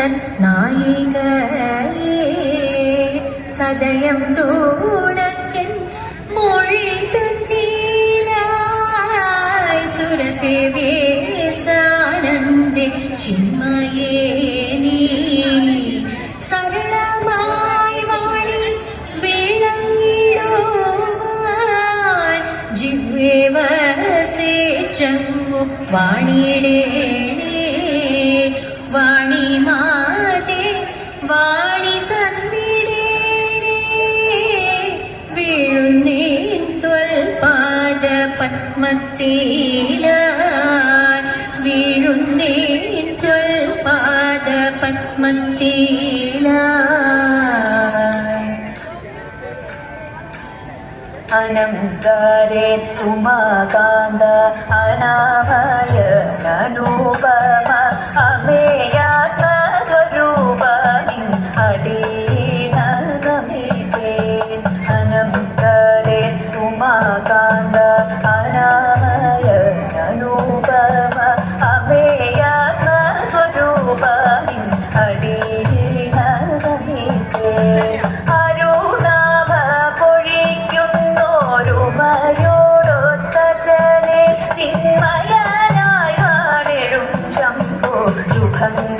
തൻ നായികയേ സദയം തൂണക്കൻ മൊഴി തന്നീലായി സുരസേവേ സാനന്ദേ ചിന്മയേ നീ. സരളമായി വാണി വിളങ്ങിടുവാൻ ജിവ്വേ വസേച്ചങ്ങു വാണിടേണേ വാണി വാണി തന്നിടേണേ വീഴുന്നേൻ ത്വൽപാദ പത്മത്തിലാൻ വീഴുന്നേൻ ത്വൽപാദ പത്മത്തിലാൻ അനന്തരേ ഉമാകാന്ത അനാമയ നൂപമ അമേയാത്മ ഉമാകാന്ത അനാമയ നൂപമ അമേയാത്മ സ്വരൂപി അടീനഗമിതേ അരുണാഭ പൊഴിക്കുന്നോരുമയോടൊത്ത ചനെ ചിന്മയനായി വാണിടും ശംഭോ ശുഭങ്കരമിക്കേ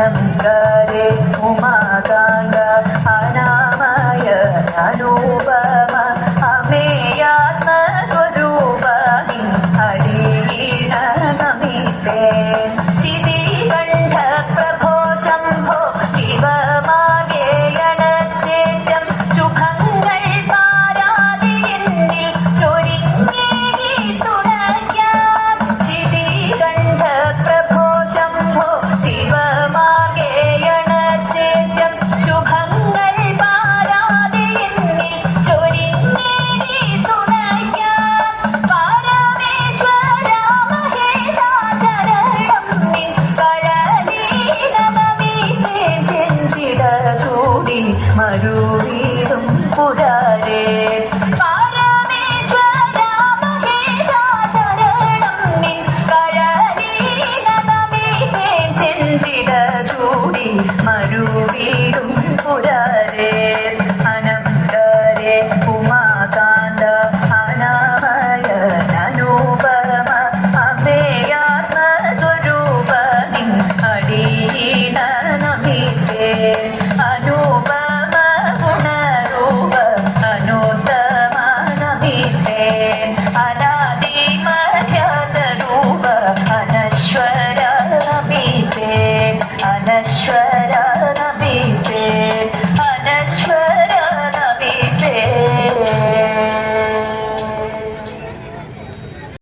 അനന്തരേ ഉമാകാന്ത